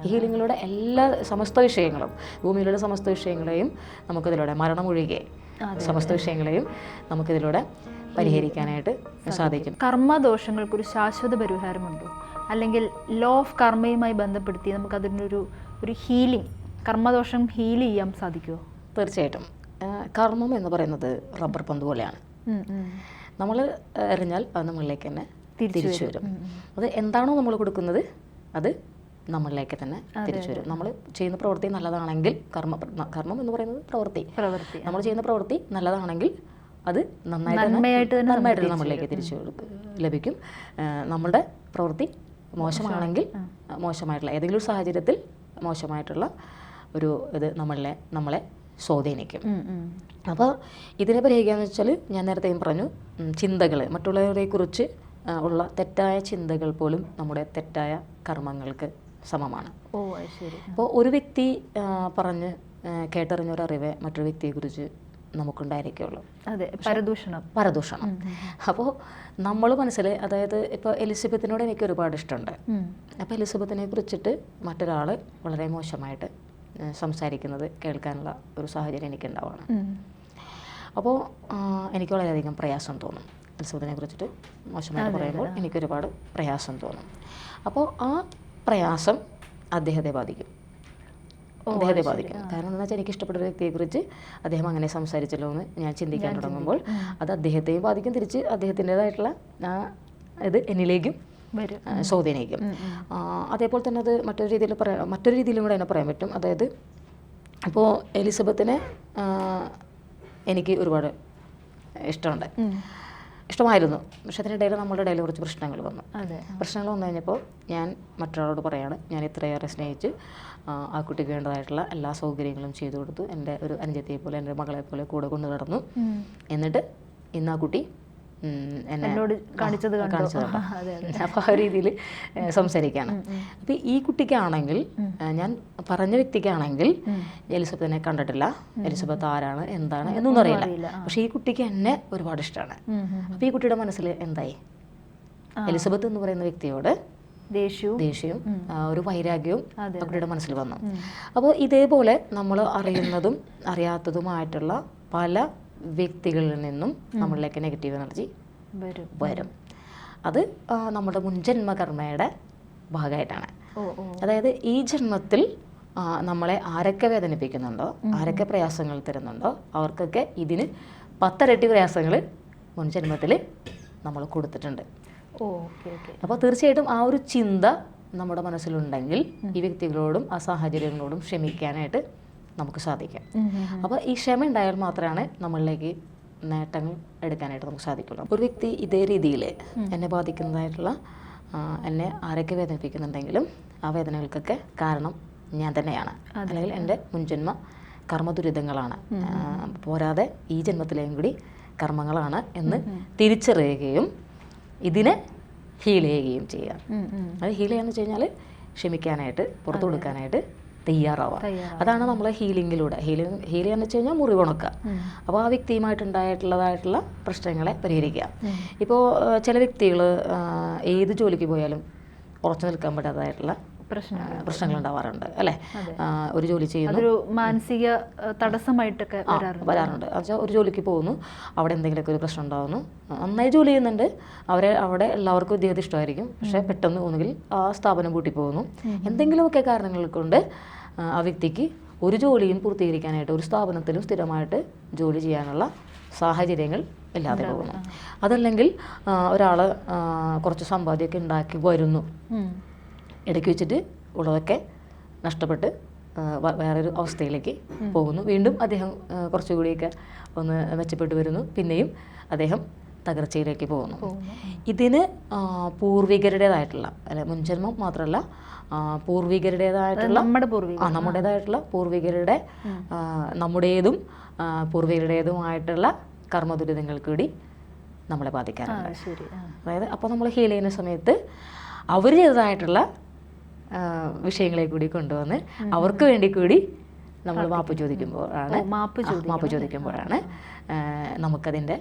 ഹീലിങ്ങിലൂടെ എല്ലാ സമസ്ത വിഷയങ്ങളും ഭൂമിയിലുള്ള സമസ്ത വിഷയങ്ങളെയും നമുക്കിതിലൂടെ മരണമൊഴികെ സമസ്ത വിഷയങ്ങളെയും നമുക്കിതിലൂടെ പരിഹരിക്കാനായിട്ട് സാധിക്കും. കർമ്മദോഷങ്ങൾക്കൊരു ശാശ്വത പരിഹാരമുണ്ടോ? അല്ലെങ്കിൽ ലോ ഓഫ് കർമ്മയുമായി ബന്ധപ്പെടുത്തി നമുക്ക് അതിനൊരു ഒരു ഹീലിംഗ് കർമ്മദോഷം ഹീൽ ചെയ്യാൻ സാധിക്കുമോ തീർച്ചയായിട്ടും. കർമ്മം എന്ന് പറയുന്നത് റബ്ബർ പന്ത് പോലെയാണ്. നമ്മൾ എറിഞ്ഞാൽ അത് നമ്മളിലേക്ക് തന്നെ തിരിച്ചു വരും. അത് എന്താണോ നമ്മൾ കൊടുക്കുന്നത് അത് നമ്മളിലേക്ക് തന്നെ തിരിച്ചു വരും. നമ്മൾ ചെയ്യുന്ന പ്രവൃത്തി നല്ലതാണെങ്കിൽ കർമ്മ കർമ്മം എന്ന് പറയുന്നത് പ്രവൃത്തി. പ്രവൃത്തി നമ്മൾ ചെയ്യുന്ന പ്രവൃത്തി നല്ലതാണെങ്കിൽ അത് നന്നായിട്ട് നന്നായിട്ട് നമ്മളിലേക്ക് തിരിച്ചു ലഭിക്കും. നമ്മളുടെ പ്രവൃത്തി മോശമാണെങ്കിൽ മോശമായിട്ടുള്ള ഏതെങ്കിലും ഒരു സാഹചര്യത്തിൽ മോശമായിട്ടുള്ള ഒരു ഇത് നമ്മളെ നമ്മളെ സ്വാധീനിക്കും. അപ്പോൾ ഇതിനെ പരിഹരിക്കാന്ന് വെച്ചാൽ ഞാൻ നേരത്തെയും പറഞ്ഞു ചിന്തകൾ മറ്റുള്ളവരെ കുറിച്ച് ഉള്ള തെറ്റായ ചിന്തകൾ പോലും നമ്മുടെ തെറ്റായ കർമ്മങ്ങൾക്ക് സമമാണ്. ഓ ശരി. അപ്പോൾ ഒരു വ്യക്തി പറഞ്ഞ് കേട്ടറിഞ്ഞൊരറിവ് മറ്റൊരു വ്യക്തിയെ കുറിച്ച് മറ്റൊരു വ്യക്തിയെക്കുറിച്ച് നമുക്കുണ്ടായിരിക്കുള്ളൂ. അതെ പരദൂഷണം. പരദൂഷണം. അപ്പോൾ നമ്മൾ മനസ്സിൽ അതായത് ഇപ്പോൾ എലിസബത്തിനോട് എനിക്ക് ഒരുപാട് ഇഷ്ടമുണ്ട്. അപ്പോൾ എലിസബത്തിനെ കുറിച്ചിട്ട് മറ്റൊരാൾ വളരെ മോശമായിട്ട് സംസാരിക്കുന്നത് കേൾക്കാനുള്ള ഒരു സാഹചര്യം എനിക്ക് ഉണ്ടാവുകയാണ് അപ്പോൾ എനിക്ക് വളരെയധികം പ്രയാസം തോന്നും എലിസബത്തിനെ കുറിച്ചിട്ട് മോശമായിട്ട് പറയുമ്പോൾ എനിക്കൊരുപാട് പ്രയാസം തോന്നും. അപ്പോൾ ആ പ്രയാസം അദ്ദേഹത്തെ ബാധിക്കും. അദ്ദേഹത്തെ ബാധിക്കും. കാരണം എന്താ വെച്ചാൽ എനിക്ക് ഇഷ്ടപ്പെട്ട ഒരു വ്യക്തിയെക്കുറിച്ച് അദ്ദേഹം അങ്ങനെ സംസാരിച്ചല്ലോ എന്ന് ഞാൻ ചിന്തിക്കാൻ തുടങ്ങുമ്പോൾ അത് അദ്ദേഹത്തെയും ബാധിക്കും. തിരിച്ച് അദ്ദേഹത്തിന്റെതായിട്ടുള്ള ആ ഇത് എന്നിലേക്കും സ്വാധീനിക്കും അതേപോലെ തന്നെ അത് മറ്റൊരു രീതിയിൽ പറയാം മറ്റൊരു രീതിയിലും കൂടെ അതിനെ പറയാൻ പറ്റും. അതായത് ഇപ്പോൾ എലിസബത്തിനെ എനിക്ക് ഒരുപാട് ഇഷ്ടമുണ്ട്. ഇഷ്ടമായിരുന്നു. പക്ഷെ അതിനിടയിൽ നമ്മളുടെ ഇടയിൽ കുറച്ച് പ്രശ്നങ്ങൾ വന്നു. അതെ പ്രശ്നങ്ങൾ വന്നു കഴിഞ്ഞപ്പോൾ ഞാൻ മറ്റൊരാളോട് പറയാണ് ഞാൻ ഇത്രയേറെ സ്നേഹിച്ച് ആ, കുട്ടിക്ക് വേണ്ടതായിട്ടുള്ള എല്ലാ സൗകര്യങ്ങളും ചെയ്തു കൊടുത്തു. എന്റെ ഒരു അനുജത്തിയെ പോലെ എന്റെ മകളെ പോലെ കൂടെ കൊണ്ടു നടന്നു എന്നിട്ട് ഇന്ന് ആ കുട്ടി എന്നോട് കാണിച്ചത്? കാണിച്ചത് അപ്പോൾ ആ രീതിയിൽ സംസാരിക്കുകയാണ് അപ്പോൾ ഈ കുട്ടിക്കാണെങ്കിൽ ഞാൻ പറഞ്ഞ വ്യക്തിക്കാണെങ്കിൽ എലിസബത്തിനെ കണ്ടിട്ടില്ല. എലിസബത്ത് ആരാണ് എന്താണ് എന്നൊന്നും അറിയില്ല പക്ഷെ ഈ കുട്ടിക്ക് എന്നെ ഒരുപാട് ഇഷ്ടമാണ്. അപ്പോൾ ഈ കുട്ടിയുടെ മനസ്സിൽ എന്തായി? എലിസബത്ത് എന്ന് പറയുന്ന വ്യക്തിയോട് ദേഷ്യവും ദേഷ്യവും ഒരു വൈരാഗ്യവും കുട്ടിയുടെ മനസ്സിൽ വന്നു. അപ്പോൾ ഇതേപോലെ നമ്മൾ അറിയുന്നതും അറിയാത്തതുമായിട്ടുള്ള പല വ്യക്തികളിൽ നിന്നും നമ്മളിലേക്ക് നെഗറ്റീവ് എനർജി വരും. വരും. അത് നമ്മുടെ മുൻജന്മ കർമ്മയുടെ ഭാഗമായിട്ടാണ്. അതായത് ഈ ജന്മത്തിൽ നമ്മളെ ആരൊക്കെ വേദനിപ്പിക്കുന്നുണ്ടോ ആരൊക്കെ പ്രയാസങ്ങൾ തരുന്നുണ്ടോ അവർക്കൊക്കെ ഇതിന് പത്തരട്ടി പ്രയാസങ്ങൾ മുൻജന്മത്തിൽ നമ്മൾ കൊടുത്തിട്ടുണ്ട്. അപ്പോൾ തീർച്ചയായിട്ടും ആ ഒരു ചിന്ത നമ്മുടെ മനസ്സിലുണ്ടെങ്കിൽ ഈ വ്യക്തികളോടും ആ സാഹചര്യങ്ങളോടും ക്ഷമിക്കാനായിട്ട് നമുക്ക് സാധിക്കാം. അപ്പോൾ ഈ ക്ഷമ ഉണ്ടായാൽ മാത്രമാണ് നമ്മളിലേക്ക് നേട്ടങ്ങൾ എടുക്കാനായിട്ട് നമുക്ക് സാധിക്കുള്ളൂ. ഒരു വ്യക്തി ഇതേ രീതിയിൽ എന്നെ ബാധിക്കുന്നതായിട്ടുള്ള എന്നെ ആരൊക്കെ വേദനിപ്പിക്കുന്നുണ്ടെങ്കിലും ആ വേദനകൾക്കൊക്കെ കാരണം ഞാൻ തന്നെയാണ്. അല്ലെങ്കിൽ എന്റെ മുൻജന്മ കർമ്മദുരിതങ്ങളാണ്. പോരാതെ ഈ ജന്മത്തിലെയും കൂടി കർമ്മങ്ങളാണ് എന്ന് തിരിച്ചറിയുകയും ഇതിനെ ഹീൽ ചെയ്യുകയും ചെയ്യുക. അത് ഹീൽ ചെയ്യാന്ന് വെച്ച് കഴിഞ്ഞാൽ ക്ഷമിക്കാനായിട്ട് പുറത്തു കൊടുക്കാനായിട്ട് തയ്യാറാവുക തയ്യാറാവുക. അതാണ് നമ്മളെ ഹീലിങ്ങിലൂടെ ഹീലിംഗ് ഹീലിംഗ് എന്ന് വെച്ച് കഴിഞ്ഞാൽ മുറിവുണക്കുക അപ്പോൾ ആ വ്യക്തിയുമായിട്ടുണ്ടായിട്ടുള്ളതായിട്ടുള്ള പ്രശ്നങ്ങളെ പരിഹരിക്കുക. ഇപ്പോൾ ചില വ്യക്തികൾ ഏത് ജോലിക്ക് പോയാലും ഉറച്ചു നിൽക്കാൻ പറ്റാത്തതായിട്ടുള്ള പ്രശ്നങ്ങൾ ഉണ്ടാവാറുണ്ട് അല്ലേ? ഒരു ജോലി ചെയ്യുന്നു. ഒരു മാനസിക തടസ്സമായിട്ടൊക്കെ വരാറുണ്ട്. എന്നുവെച്ചാൽ ഒരു ജോലിക്ക് പോകുന്നു അവിടെ എന്തെങ്കിലുമൊക്കെ ഒരു പ്രശ്നം ഉണ്ടാകുന്നു നന്നായി ജോലി ചെയ്യുന്നുണ്ട്. അവരെ അവിടെ എല്ലാവർക്കും വിദ്യാർത്ഥി ഇഷ്ടമായിരിക്കും. പക്ഷേ പെട്ടെന്ന് ഒന്നുകിൽ ആ സ്ഥാപനം പൂട്ടി പോകുന്നു. എന്തെങ്കിലുമൊക്കെ കാരണങ്ങൾ കൊണ്ട് ആ, വ്യക്തിക്ക് ഒരു ജോലിയും പൂർത്തീകരിക്കാനായിട്ട് ഒരു സ്ഥാപനത്തിലും സ്ഥിരമായിട്ട് ജോലി ചെയ്യാനുള്ള സാഹചര്യങ്ങൾ ഇല്ലാതെ പോകുന്നു. അതല്ലെങ്കിൽ ഒരാൾ കുറച്ച് സമ്പാദ്യമൊക്കെ ഉണ്ടാക്കി വരുന്നു. ഇടയ്ക്ക് വെച്ചിട്ട് ഉള്ളതൊക്കെ നഷ്ടപ്പെട്ട് വേറൊരു അവസ്ഥയിലേക്ക് പോകുന്നു. വീണ്ടും അദ്ദേഹം കുറച്ചുകൂടിയൊക്കെ ഒന്ന് മെച്ചപ്പെട്ട് വരുന്നു. പിന്നെയും അദ്ദേഹം തകർച്ചയിലേക്ക് പോകുന്നു. ഇതിന് പൂർവികരുടേതായിട്ടുള്ള അല്ലെ മുൻജന്മം മാത്രമല്ല പൂർവികരുടേതായിട്ടുള്ള നമ്മുടെ പൂർവിക ആ നമ്മുടേതായിട്ടുള്ള പൂർവികരുടെ നമ്മുടേതും പൂർവികരുടേതുമായിട്ടുള്ള കർമ്മദുരിതങ്ങൾ കൂടി നമ്മളെ ബാധിക്കാറുണ്ട്. അതായത് അപ്പോൾ നമ്മൾ ഹീൽ ചെയ്യുന്ന സമയത്ത് അവർ ചെയ്തതായിട്ടുള്ള ആ, വിഷയങ്ങളെ കൂടി കൊണ്ടുവന്ന് അവർക്ക് വേണ്ടി കൂടി നമ്മൾ മാപ്പ് ചോദിക്കുമ്പോഴാണ് മാപ്പ് മാപ്പ് ചോദിക്കുമ്പോഴാണ്. നമുക്കതിന്റെ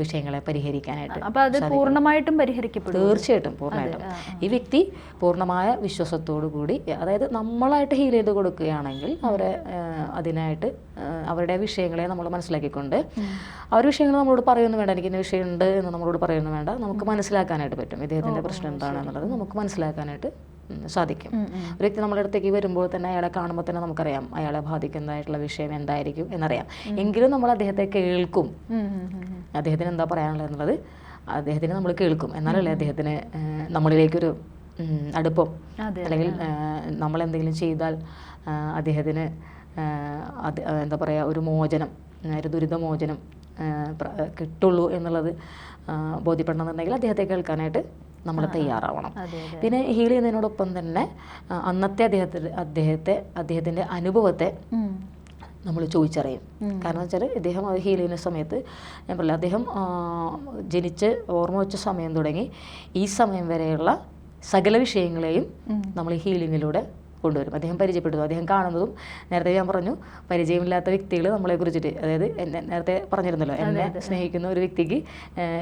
വിഷയങ്ങളെ പരിഹരിക്കാനായിട്ട് അപ്പൊ അത് പൂർണമായിട്ടും പരിഹരിക്കപ്പെടും. തീർച്ചയായിട്ടും പൂർണമായിട്ടും. ഈ വ്യക്തി പൂർണമായ വിശ്വാസത്തോടു കൂടി അതായത് നമ്മളായിട്ട് ഹീൽ ചെയ്ത് കൊടുക്കുകയാണെങ്കിൽ അവരെ അതിനായിട്ട് അവരുടെ വിഷയങ്ങളെ നമ്മൾ മനസ്സിലാക്കിക്കൊണ്ട് അവർ വിഷയങ്ങൾ നമ്മളോട് പറയുന്നു വേണ്ട എനിക്ക് ഇന്ന വിഷയമുണ്ട് എന്ന് നമ്മളോട് പറയുന്നു വേണ്ട നമുക്ക് മനസ്സിലാക്കാനായിട്ട് പറ്റും. ഇദ്ദേഹത്തിന്റെ പ്രശ്നം എന്താണെന്നുള്ളത് നമുക്ക് മനസ്സിലാക്കാനായിട്ട് സാധിക്കും. ഒരു വ്യക്തി നമ്മുടെ അടുത്തേക്ക് വരുമ്പോൾ തന്നെ അയാളെ കാണുമ്പോൾ തന്നെ നമുക്കറിയാം അയാളെ ബാധിക്കുന്നതായിട്ടുള്ള വിഷയം എന്തായിരിക്കും എന്നറിയാം. എങ്കിലും നമ്മൾ അദ്ദേഹത്തെ കേൾക്കും. അദ്ദേഹത്തിന് എന്താ പറയാനുള്ളത് എന്നുള്ളത് അദ്ദേഹത്തിന് നമ്മൾ കേൾക്കും. എന്നാലല്ലേ അദ്ദേഹത്തിന് നമ്മളിലേക്കൊരു അടുപ്പം അല്ലെങ്കിൽ നമ്മൾ എന്തെങ്കിലും ചെയ്താൽ അദ്ദേഹത്തിന് അത് എന്താ പറയുക ഒരു മോചനം ഒരു ദുരിതമോചനം കിട്ടുള്ളൂ എന്നുള്ളത് ബോധ്യപ്പെടണമെന്നുണ്ടെങ്കിൽ അദ്ദേഹത്തെ കേൾക്കാനായിട്ട് നമ്മൾ തയ്യാറാവണം. പിന്നെ ഹീൽ ചെയ്യുന്നതിനോടൊപ്പം തന്നെ അന്നത്തെ അദ്ദേഹത്തിൽ അദ്ദേഹത്തെ അദ്ദേഹത്തിന്റെ അനുഭവത്തെ നമ്മൾ ചോദിച്ചറിയും. കാരണം വെച്ചാൽ ഇദ്ദേഹം ഹീൽ ചെയ്യുന്ന സമയത്ത് ഞാൻ പറഞ്ഞില്ല അദ്ദേഹം ജനിച്ച് ഓർമ്മ വെച്ച സമയം തുടങ്ങി ഈ സമയം വരെയുള്ള സകല വിഷയങ്ങളെയും നമ്മൾ ഹീലിങ്ങിലൂടെ കൊണ്ടുവരും. അദ്ദേഹം പരിചയപ്പെടുന്നു. അദ്ദേഹം കാണുന്നതും നേരത്തെ ഞാൻ പറഞ്ഞു പരിചയമില്ലാത്ത വ്യക്തികൾ നമ്മളെ കുറിച്ചിട്ട് അതായത് എന്നെ നേരത്തെ പറഞ്ഞിരുന്നല്ലോ എന്നെ സ്നേഹിക്കുന്ന ഒരു വ്യക്തിക്ക്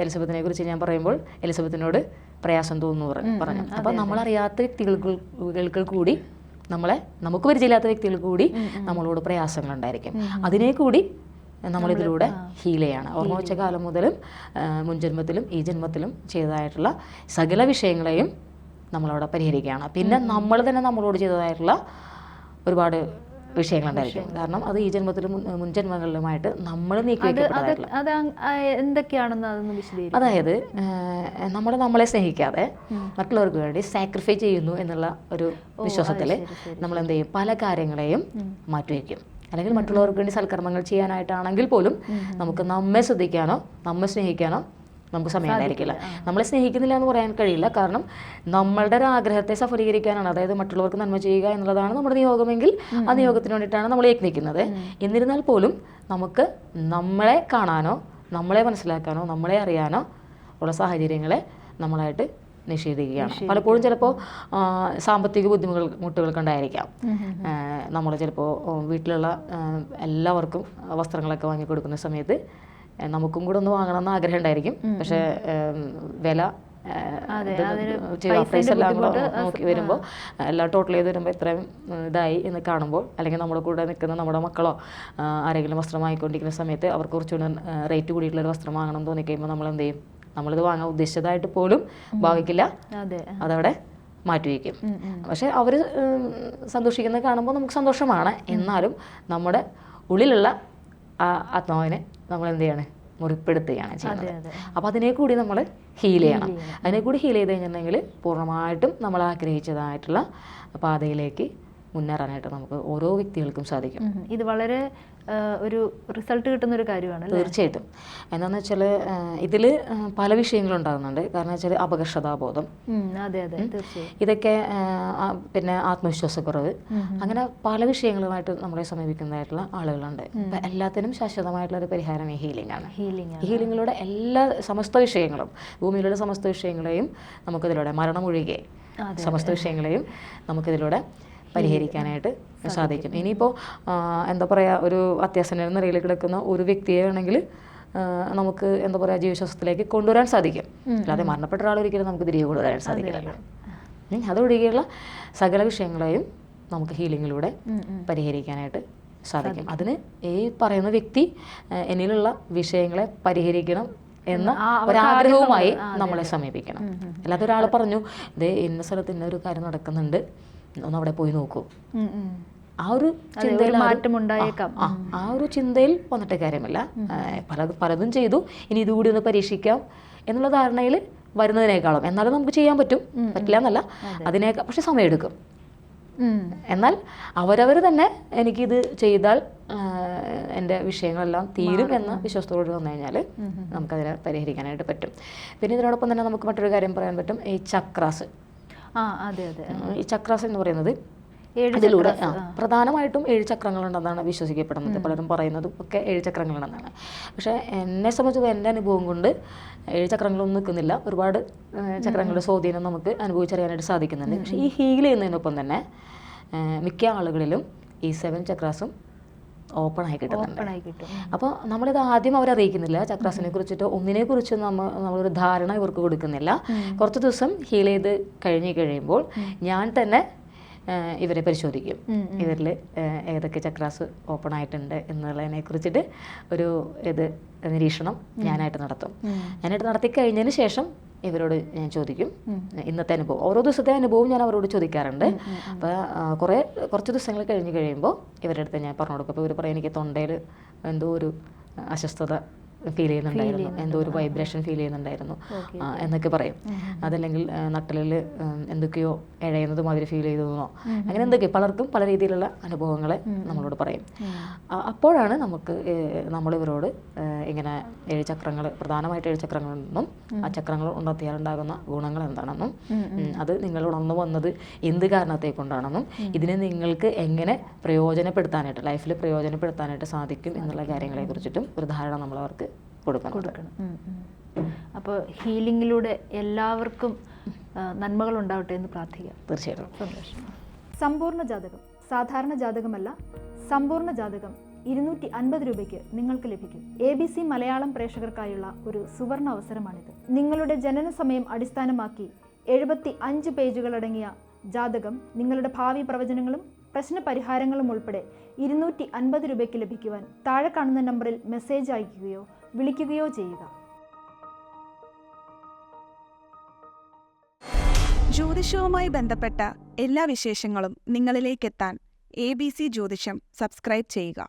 എലിസബത്തിനെ കുറിച്ച് ഞാൻ പറയുമ്പോൾ എലിസബത്തിനോട് പ്രയാസം തോന്നുന്നു പറഞ്ഞു. അപ്പൊ നമ്മളറിയാത്ത വ്യക്തികൾക്ക് കൂടി നമ്മളെ നമുക്ക് പരിചയമില്ലാത്ത വ്യക്തികൾ കൂടി നമ്മളോട് പ്രയാസങ്ങൾ ഉണ്ടായിരിക്കും. അതിനെ കൂടി നമ്മളിതിലൂടെ ഹീൽ ചെയ്യാണ് ഓർമ്മ വെച്ച കാലം മുതലും മുൻജന്മത്തിലും ഈ ജന്മത്തിലും ചെയ്തതായിട്ടുള്ള സകല വിഷയങ്ങളെയും നമ്മളവിടെ പരിഹരിക്കുകയാണ്. പിന്നെ നമ്മൾ തന്നെ നമ്മളോട് ചെയ്തതായിട്ടുള്ള ഒരുപാട് വിഷയങ്ങളുണ്ടായിരിക്കും. കാരണം അത് ഈ ജന്മത്തിലും മുൻ- മുൻജന്മങ്ങളിലുമായിട്ട് നമ്മൾ നീക്കി അത് വെക്കപ്പെട്ടതായിട്ടുള്ള അത് അങ്- എന്തൊക്കെയാണെന്ന് അതായത് നമ്മൾ നമ്മളെ സ്നേഹിക്കാതെ മറ്റുള്ളവർക്ക് വേണ്ടി സാക്രിഫൈ ചെയ്യുന്നു എന്നുള്ള ഒരു വിശ്വാസത്തിൽ നമ്മൾ എന്ത് ചെയ്യും? പല കാര്യങ്ങളെയും മാറ്റിവെക്കും. അല്ലെങ്കിൽ മറ്റുള്ളവർക്ക് വേണ്ടി സൽക്കർമ്മങ്ങൾ ചെയ്യാനായിട്ടാണെങ്കിൽ പോലും നമുക്ക് നമ്മെ ശ്രദ്ധിക്കാനോ നമ്മെ സ്നേഹിക്കാനോ നമുക്ക് സമയം ഉണ്ടായിരിക്കില്ല നമ്മളെ സ്നേഹിക്കുന്നില്ല എന്ന് പറയാൻ കഴിയില്ല. കാരണം നമ്മളുടെ ഒരു ആഗ്രഹത്തെ സഫലീകരിക്കാനാണ്. അതായത് മറ്റുള്ളവർക്ക് നന്മ ചെയ്യുക എന്നുള്ളതാണ് നമ്മുടെ നിയോഗമെങ്കിൽ ആ നിയോഗത്തിന് വേണ്ടിയിട്ടാണ് നമ്മൾ യത്നിക്കുന്നത്. എന്നിരുന്നാൽ പോലും നമുക്ക് നമ്മളെ കാണാനോ നമ്മളെ മനസ്സിലാക്കാനോ നമ്മളെ അറിയാനോ ഉള്ള സാഹചര്യങ്ങളെ നമ്മളായിട്ട് നിഷേധിക്കുകയാണ്. പലപ്പോഴും ചിലപ്പോൾ സാമ്പത്തിക ബുദ്ധിമുട്ടുകൾ മുട്ടുകൾക്ക് ഉണ്ടായിരിക്കാം. നമ്മൾ ചിലപ്പോൾ വീട്ടിലുള്ള എല്ലാവർക്കും വസ്ത്രങ്ങളൊക്കെ വാങ്ങി കൊടുക്കുന്ന സമയത്ത് നമുക്കും കൂടെ ഒന്ന് വാങ്ങണം എന്ന് ആഗ്രഹം ഉണ്ടായിരിക്കും പക്ഷേ വില പ്രൈസ് എല്ലാം കൂടെ നോക്കി വരുമ്പോൾ എല്ലാം ടോട്ടൽ ചെയ്ത് വരുമ്പോൾ ഇത്രയും ഇതായി എന്ന് കാണുമ്പോൾ അല്ലെങ്കിൽ നമ്മുടെ കൂടെ നിൽക്കുന്ന നമ്മുടെ മക്കളോ ആരെങ്കിലും വസ്ത്രം വാങ്ങിക്കൊണ്ടിരിക്കുന്ന സമയത്ത് അവർക്ക് കുറച്ചുകൂടെ റേറ്റ് കൂടിയിട്ടുള്ള ഒരു വസ്ത്രം വാങ്ങണം എന്ന് തോന്നി കഴിയുമ്പോൾ നമ്മൾ എന്ത് ചെയ്യും? നമ്മളിത് വാങ്ങാൻ ഉദ്ദേശിച്ചതായിട്ട് പോലും ഭാവിക്കില്ല. അതെ അതവിടെ മാറ്റിവെക്കും. പക്ഷെ അവർ സന്തോഷിക്കുന്നത് കാണുമ്പോൾ നമുക്ക് സന്തോഷമാണ്. എന്നാലും നമ്മുടെ ഉള്ളിലുള്ള ആ ആത്മാവിനെ നമ്മൾ എന്ത് ചെയ്യണേ മുറിപ്പെടുത്തുകയാണ് ചെയ്യുന്നത് അപ്പൊ അപ്പോൾ അതിനെ കൂടി നമ്മൾ ഹീൽ ചെയ്യണം. അതിനെ കൂടി ഹീൽ ചെയ്ത് കഴിഞ്ഞിട്ടുണ്ടെങ്കിൽ പൂർണമായിട്ടും നമ്മൾ ആഗ്രഹിച്ചതായിട്ടുള്ള പാതയിലേക്ക് മുന്നേറാനായിട്ട് നമുക്ക് ഓരോ വ്യക്തികൾക്കും സാധിക്കും. ഇത് വളരെ ഒരു റിസൾട്ട് കിട്ടുന്ന ഒരു കാര്യമാണ് തീർച്ചയായിട്ടും. എന്താണെന്ന് വെച്ചാൽ ഇതിൽ പല വിഷയങ്ങളും വിഷയങ്ങളുണ്ടാകുന്നുണ്ട് കാരണം വെച്ചാൽ അപകർഷതാബോധം. അതെ അതെ ഇതൊക്കെ പിന്നെ ആത്മവിശ്വാസക്കുറവ്. അങ്ങനെ പല വിഷയങ്ങളുമായിട്ട് നമ്മളെ സമീപിക്കുന്നതായിട്ടുള്ള ആളുകളുണ്ട്. എല്ലാത്തിനും ശാശ്വതമായിട്ടുള്ള ഒരു പരിഹാരം ഈ ഹീലിംഗ് ആണ്. ഹീലിംഗ് ഈ ഹീലിങ്ങിലൂടെ എല്ലാ സമസ്ത വിഷയങ്ങളും ഭൂമിയിലുള്ള സമസ്ത വിഷയങ്ങളെയും നമുക്കിതിലൂടെ മരണം ഒഴികെ സമസ്ത വിഷയങ്ങളെയും നമുക്കിതിലൂടെ പരിഹരിക്കാനായിട്ട് സാധിക്കും. ഇനിയിപ്പോൾ എന്താ പറയുക ഒരു അത്യാസന്ന നിലയിൽ കിടക്കുന്ന ഒരു വ്യക്തിയെ ആണെങ്കിൽ നമുക്ക് എന്താ പറയുക ജീവശ്വാസത്തിലേക്ക് കൊണ്ടുവരാൻ സാധിക്കും. അല്ലാതെ മരണപ്പെട്ട ഒരാൾ ഒരിക്കലും നമുക്ക് തിരികെ കൊണ്ടുവരാൻ സാധിക്കില്ല അതൊഴികെയുള്ള സകല വിഷയങ്ങളെയും നമുക്ക് ഹീലിങ്ങിലൂടെ പരിഹരിക്കാനായിട്ട് സാധിക്കും. അതിന് ഈ പറയുന്ന വ്യക്തി എന്നിലുള്ള വിഷയങ്ങളെ പരിഹരിക്കണം എന്ന ഒരാഗ്രഹവുമായി നമ്മളെ സമീപിക്കണം. അല്ലാതെ ഒരാൾ പറഞ്ഞു ഇത് ഇന്ന സ്ഥലത്ത് ഇന്ന ഒരു കാര്യം നടക്കുന്നുണ്ട്. ഒന്ന് അവിടെ പോയി നോക്കൂ. ആ ഒരു ചിന്തയിൽ മാറ്റമുണ്ടായേക്കാം. ആ, ഒരു ചിന്തയിൽ വന്നിട്ട് കാര്യമില്ല. പല പലതും ചെയ്തു. ഇനി ഇതുകൂടി ഒന്ന് പരീക്ഷിക്കാം എന്നുള്ള ധാരണയിൽ വരുന്നതിനേക്കാളും. എന്നാലും നമുക്ക് ചെയ്യാൻ പറ്റും. പറ്റില്ല എന്നല്ല. അതിനേക്കാൾ പക്ഷെ സമയമെടുക്കും. എന്നാൽ അവരവർ തന്നെ എനിക്കിത് ചെയ്താൽ എന്റെ വിഷയങ്ങളെല്ലാം തീരും എന്ന വിശ്വാസത്തോട് വന്നു കഴിഞ്ഞാൽ നമുക്കതിനെ പരിഹരിക്കാനായിട്ട് പറ്റും. പിന്നെ ഇതിനോടൊപ്പം തന്നെ നമുക്ക് മറ്റൊരു കാര്യം പറയാൻ പറ്റും. ഈ ചക്രാസ്. ഈ ചക്രാസ് എന്ന് പറയുന്നത് ഇതിലൂടെ ആ, പ്രധാനമായിട്ടും ഏഴ് ചക്രങ്ങളുണ്ടെന്നാണ് വിശ്വസിക്കപ്പെടുന്നത്. പലരും പറയുന്നതും ഒക്കെ ഏഴ് ചക്രങ്ങളുണ്ടെന്നാണ്. പക്ഷേ എന്നെ സംബന്ധിച്ച് എന്റെ അനുഭവം കൊണ്ട് ഏഴ് ചക്രങ്ങളൊന്നും നിൽക്കുന്നില്ല. ഒരുപാട് ചക്രങ്ങളുടെ സ്വാധീനം നമുക്ക് അനുഭവിച്ചറിയാനായിട്ട് സാധിക്കുന്നുണ്ട്. പക്ഷേ ഈ ഹീൽ ചെയ്യുന്നതിനൊപ്പം തന്നെ മിക്ക ആളുകളിലും ഈ സെവൻ ചക്രാസും ഓപ്പൺ ആയി കിട്ടുന്നുണ്ട് അപ്പൊ അപ്പോൾ നമ്മളിത് ആദ്യം അവർ അറിയിക്കുന്നില്ല. ചക്രാസിനെ കുറിച്ചിട്ടോ ഒന്നിനെ കുറിച്ചോ നമ്മൾ നമ്മളൊരു ധാരണ ഇവർക്ക് കൊടുക്കുന്നില്ല. കുറച്ച് ദിവസം ഹീൽ ചെയ്ത് കഴിഞ്ഞു കഴിയുമ്പോൾ ഞാൻ തന്നെ ഇവരെ പരിശോധിക്കും. ഇവരിൽ ഏതൊക്കെ ചക്രാസ് ഓപ്പൺ ആയിട്ടുണ്ട് എന്നുള്ളതിനെ കുറിച്ചിട്ട് ഒരു ഇത് നിരീക്ഷണം ഞാനായിട്ട് നടത്തും. ഞാനായിട്ട് നടത്തി കഴിഞ്ഞതിന് ശേഷം ഇവരോട് ഞാൻ ചോദിക്കും. ഇന്നത്തെ അനുഭവം. ഓരോ ദിവസത്തെ അനുഭവം ഞാൻ അവരോട് ചോദിക്കാറുണ്ട്. അപ്പോൾ കുറേ കുറച്ച് ദിവസങ്ങൾ കഴിഞ്ഞ് കഴിയുമ്പോൾ ഇവരുടെ അടുത്ത് ഞാൻ പറഞ്ഞു കൊടുക്കും. അപ്പോൾ ഇവർ പറയും എനിക്ക് തൊണ്ടയിൽ എന്തോ ഒരു അസ്വസ്ഥത ഫീൽ ചെയ്യുന്നുണ്ടായിരുന്നു. എന്തോ ഒരു വൈബ്രേഷൻ ഫീൽ ചെയ്യുന്നുണ്ടായിരുന്നു. എന്നൊക്കെ പറയും. അതല്ലെങ്കിൽ നട്ടലിൽ എന്തൊക്കെയോ ഇഴയുന്നത് മാതിരി ഫീൽ ചെയ്തതെന്നോ. അങ്ങനെ എന്തൊക്കെയോ പലർക്കും പല രീതിയിലുള്ള അനുഭവങ്ങളെ നമ്മളോട് പറയും. അപ്പോഴാണ് നമുക്ക് നമ്മളിവരോട് ഇങ്ങനെ ഏഴ് ചക്രങ്ങൾ പ്രധാനമായിട്ട് ഏഴ് ചക്രങ്ങളെന്നും ആ ചക്രങ്ങൾ ഉണർത്തിയാലുണ്ടാകുന്ന ഗുണങ്ങൾ എന്താണെന്നും അത് നിങ്ങൾ ഉണർന്നു വന്നത് എന്ത് കാരണത്തെ കൊണ്ടാണെന്നും ഇതിനെ നിങ്ങൾക്ക് എങ്ങനെ പ്രയോജനപ്പെടുത്താനായിട്ട് ലൈഫിൽ പ്രയോജനപ്പെടുത്താനായിട്ട് സാധിക്കും എന്നുള്ള കാര്യങ്ങളെ കുറിച്ചിട്ടും ഒരു ധാരണ നമ്മൾ അവർക്ക് കൊടുക്കണം. അപ്പോൾ ഹീലിങ്ങിലൂടെ എല്ലാവർക്കും നന്മകൾ ഉണ്ടാവട്ടെ എന്ന് പ്രാർത്ഥിക്കാം. തീർച്ചയായിട്ടും. സന്തോഷം. സമ്പൂർണ ജാതകം സാധാരണ ജാതകമല്ല സമ്പൂർണ ജാതകം ഇരുന്നൂറ്റി അൻപത് രൂപയ്ക്ക് നിങ്ങൾക്ക് ലഭിക്കും. എ ബി സി മലയാളം പ്രേക്ഷകർക്കായുള്ള ഒരു സുവർണ അവസരമാണിത്. നിങ്ങളുടെ ജനന സമയം അടിസ്ഥാനമാക്കി എഴുപത്തി അഞ്ച് പേജുകളടങ്ങിയ ജാതകം നിങ്ങളുടെ ഭാവി പ്രവചനങ്ങളും പ്രശ്ന പരിഹാരങ്ങളും ഉൾപ്പെടെ ഇരുന്നൂറ്റി അൻപത് രൂപയ്ക്ക് ലഭിക്കുവാൻ താഴെ കാണുന്ന നമ്പറിൽ മെസ്സേജ് അയക്കുകയോ വിളിക്കുകയോ ചെയ്യുക. ജ്യോതിഷവുമായി ബന്ധപ്പെട്ട എല്ലാ വിശേഷങ്ങളും നിങ്ങളിലേക്കെത്താൻ എ ബി സി ജ്യോതിഷം സബ്സ്ക്രൈബ് ചെയ്യുക.